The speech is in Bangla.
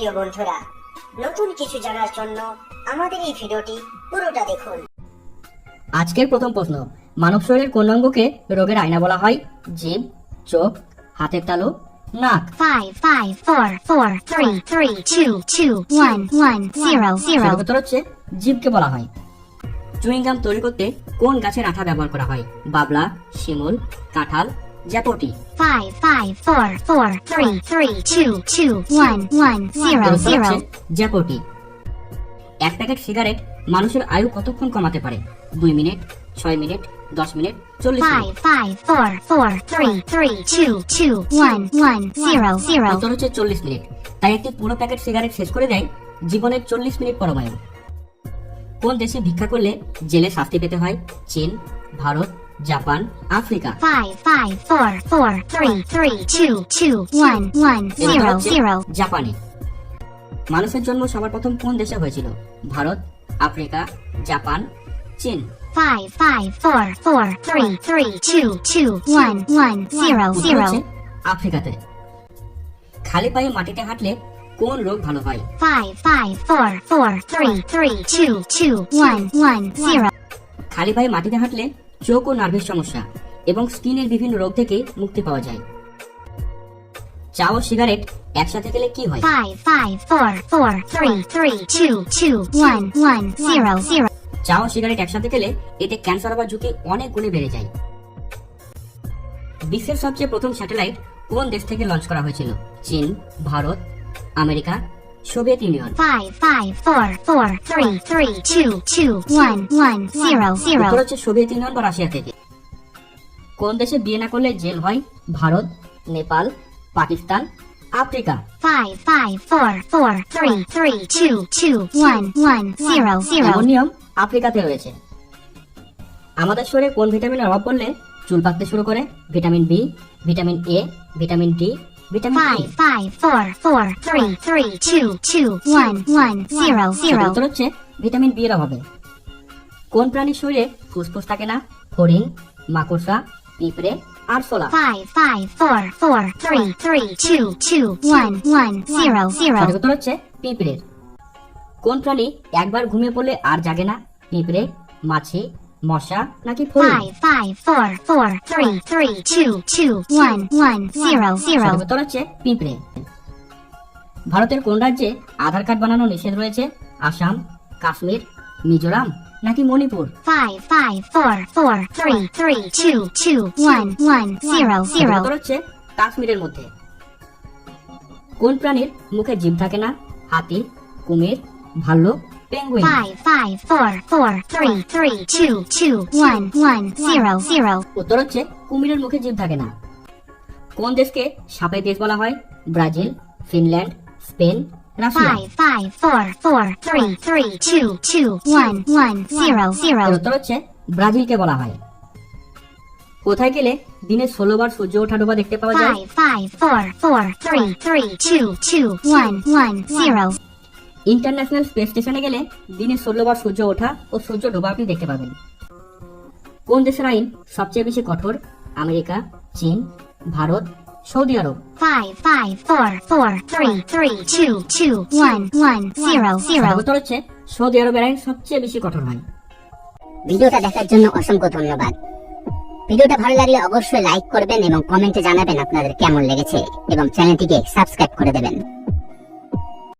প্রিয় বন্ধুরা নতুন কিছু জানার জন্য আমাদের এই ভিডিওটি পুরোটা দেখুন। আজকের প্রথম প্রশ্ন মানব শরীরের কোন অঙ্গকে রোগের আয়না বলা হয়? জিভ চোখ হাতের তালু নাক? উত্তর হচ্ছে জীবকে বলা হয়। চুইংগাম তৈরি করতে কোন গাছের আঠা ব্যবহার করা হয়? বাবলা শিমুল কাঁঠাল জ্যাপটি five five four four three three two two one one zero zero. এক প্যাকেট সিগারেট মানুষের আয়ু কতক্ষণ কমাতে পারে? দুই মিনিট ছয় মিনিট দশ মিনিট চল্লিশ minute. Five five four four three three two two one one zero zero. উত্তর হচ্ছে চল্লিশ মিনিট। তাই একটি পুরো প্যাকেট সিগারেট শেষ করে দেয় জীবনের চল্লিশ মিনিট পরমায়ু কোন দেশে ভিক্ষা করলে জেলে শাস্তি পেতে হয়? চীন Bharat Japan Africa five five four four three three two two one one এর zero হচ্ছে zero জাপানে মানুষের জন্ম সবার প্রথম কোন দেশে হয়েছিল ভারত আফ্রিকা জাপান চীন five five four four three three two two one one zero উত্তর zero হচ্ছে আফ্রিকাতে খালি পায়ে মাটিতে হাঁটলে কোন রোগ ভালো হয় five five four four three three two two one one zero খালি পায়ে মাটিতে হাঁটলে চোখ ও নার্ভের সমস্যা এবং স্কিনের বিভিন্ন রোগ থেকে মুক্তি পাওয়া যায়। চা ও সিগারেট একসাথে গেলে কি হয়? চা ও সিগারেট একসাথে গেলে এতে ক্যান্সার হওয়ার ঝুঁকি অনেক গুণে বেড়ে যায়। বিশ্বের সবচেয়ে প্রথম স্যাটেলাইট কোন দেশ থেকে লঞ্চ করা হয়েছিল? চীন Bharat America Soviet Union five five four four three three two two one one zero zero. হচ্ছে সোভিয়েত ইউনিয়ন বা রাশিয়া থেকে কোন দেশে বিয়ে না করলে জেল হয়? Bharat Nepal Pakistan Africa. Five five four four three three two two one one zero zero. এমন নিয়ম আফ্রিকাতে রয়েছে। আমাদের শরীরে কোন ভিটামিনের অভাব পড়লে চুল পাকতে শুরু করে? Vitamin B vitamin A vitamin D E five five four four three three two two one one zero zero উত্তর হচ্ছে ভিটামিন বি এর অভাবে কোন প্রাণীর শরীরে ফুসফুস থাকে না হরিণ মাকড়সা পিঁপড়ে আরশোলা five five four four three three two two one one zero zero সঠিক উত্তর হচ্ছে পিঁপড়ের কোন প্রাণী একবার ঘুমিয়ে পড়লে আর জাগে না পিঁপড়ে মাছি মশা নাকি ফড়িং five five four four three three two two one one zero zero. উত্তর হচ্ছে পিঁপড়ে। ভারতের কোন রাজ্যে আধার কার্ড বানানো নিষেধ রয়েছে? আসাম কাশ্মীর মিজোরাম নাকি Manipur? Five five four four three three two two one one zero সঠিক zero. উত্তর হচ্ছে কাশ্মীরের মধ্যে। কোন প্রাণীর মুখে জিভ থাকে না? হাতি কুমির ভাল্লুক penguin five five four four three three two two one one zero zero উত্তর হচ্ছে কুমিরের মুখে জিভ থাকে না কোন দেশকে সাপের দেশ বলা হয় Brazil Finland Spain Russia five five four four three three two two one one zero zero. এর উত্তর হচ্ছে ব্রাজিলকে বলা হয় কোথায় গেলে দিনে ষোলো বার সূর্য ওঠা ডোবা দেখতে পাওয়া যায় five five four four three three two two one one zero international space স্টেশনে গেলে দিনে ষোলো বার সূর্য ওঠা ও সূর্য ডোবা আপনি দেখতে পাবেন। কোন দেশের আইন সবচেয়ে বেশি কঠোর? আমেরিকা চীন ভারত সৌদি আরব। উত্তর হচ্ছে সৌদি আরবের আইন সবচেয়ে বেশি কঠোর হয়। ভিডিওটা দেখার জন্য অসংখ্য ধন্যবাদ। ভিডিওটা ভালো লাগলে অবশ্যই লাইক করবেন এবং কমেন্টে জানাবেন আপনাদের কেমন লেগেছে এবং চ্যানেলটিকে সাবস্ক্রাইব করে দেবেন।